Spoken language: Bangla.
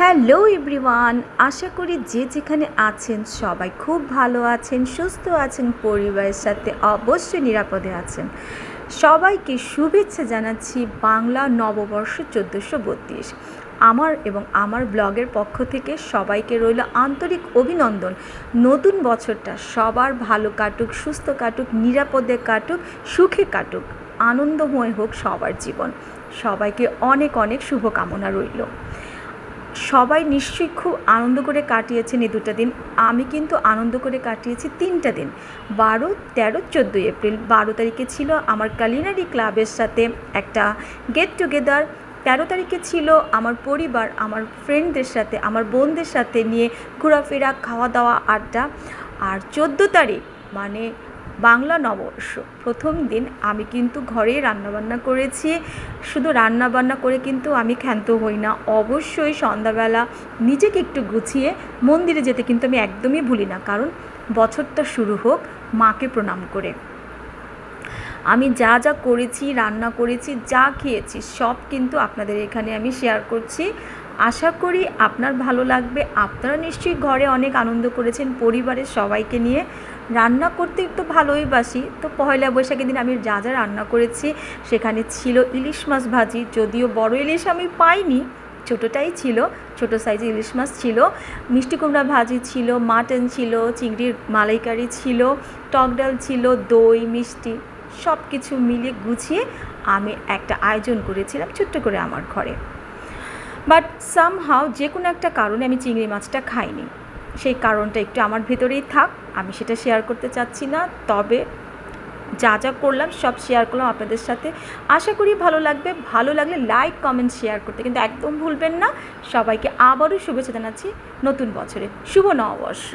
হ্যালো এভরিওয়ান, আশা করি যে যেখানে আছেন সবাই খুব ভালো আছেন, সুস্থ আছেন, পরিবারের সাথে অবশ্যই নিরাপদে আছেন। সবাইকে শুভেচ্ছা জানাচ্ছি বাংলা নববর্ষ চোদ্দোশো বত্রিশ। আমার এবং আমার ব্লগের পক্ষ থেকে সবাইকে রইল আন্তরিক অভিনন্দন। নতুন বছরটা সবার ভালো কাটুক, সুস্থ কাটুক, নিরাপদে কাটুক, সুখে কাটুক, আনন্দময় হোক সবার জীবন। সবাইকে অনেক অনেক শুভকামনা রইল। সবাই নিশ্চয়ই খুব আনন্দ করে কাটিয়েছেন এই দুটো দিন। আমি কিন্তু আনন্দ করে কাটিয়েছি তিনটা দিন। বারো, তেরো, চোদ্দোই এপ্রিল। বারো তারিখে ছিল আমার কালিনারি ক্লাবের সাথে একটা গেট টুগেদার তেরো তারিখে ছিল আমার পরিবার, আমার ফ্রেন্ডদের সাথে, আমার বোনদের সাথে নিয়ে ঘোরাফেরা, খাওয়া দাওয়া, আড্ডা। আর চোদ্দ তারিখ মানে বাংলা নববর্ষ। প্রথম দিন আমি কিন্তু ঘরে রান্নাবান্না করেছি। শুধু রান্নাবান্না করে কিন্তু আমি ক্ষান্ত হই না। অবশ্যই সন্ধ্যাবেলা নিজেকে একটু গুছিয়ে মন্দিরে যেতে কিন্তু আমি একদমই ভুলি না। কারণ বছরটা শুরু হোক, মাকে প্রণাম করে। আমি যা যা করেছি, রান্না করেছি, যা খেয়েছি, সব কিন্তু আপনাদের এখানে আমি শেয়ার করছি। আশা করি আপনার ভালো লাগবে। আপনারা নিশ্চয়ই ঘরে অনেক আনন্দ করেছেন পরিবারের সবাইকে নিয়ে। রান্না করতে একটু ভালোই বাসি। তো পয়লা বৈশাখের দিন আমি যা যা রান্না করেছি, সেখানে ছিল ইলিশ মাছ ভাজি। যদিও বড় ইলিশ আমি পাইনি, ছোটোটাই ছিল, ছোট সাইজের ইলিশ মাছ ছিল। মিষ্টি কুমড়া ভাজি ছিল, মাটন ছিল, চিংড়ির মালাইকারি ছিল, টক ডাল ছিল, দই, মিষ্টি সব কিছু মিলিয়ে গুছিয়ে আমি একটা আয়োজন করেছিলাম ছোট্ট করে আমার ঘরে। বাট সামহাও যে কোনো একটা কারণে আমি চিংড়ি মাছটা খাইনি। সেই কারণটা একটু আমার ভেতরেই থাক, আমি সেটা শেয়ার করতে চাচ্ছি না। তবে যা যা করলাম, সব শেয়ার করলাম আপনাদের সাথে। আশা করি ভালো লাগবে। ভালো লাগলে লাইক কমেন্ট শেয়ার করতে কিন্তু একদম ভুলবেন না। সবাইকে আবারও শুভেচ্ছা জানাচ্ছি। নতুন বছরে শুভ নববর্ষ।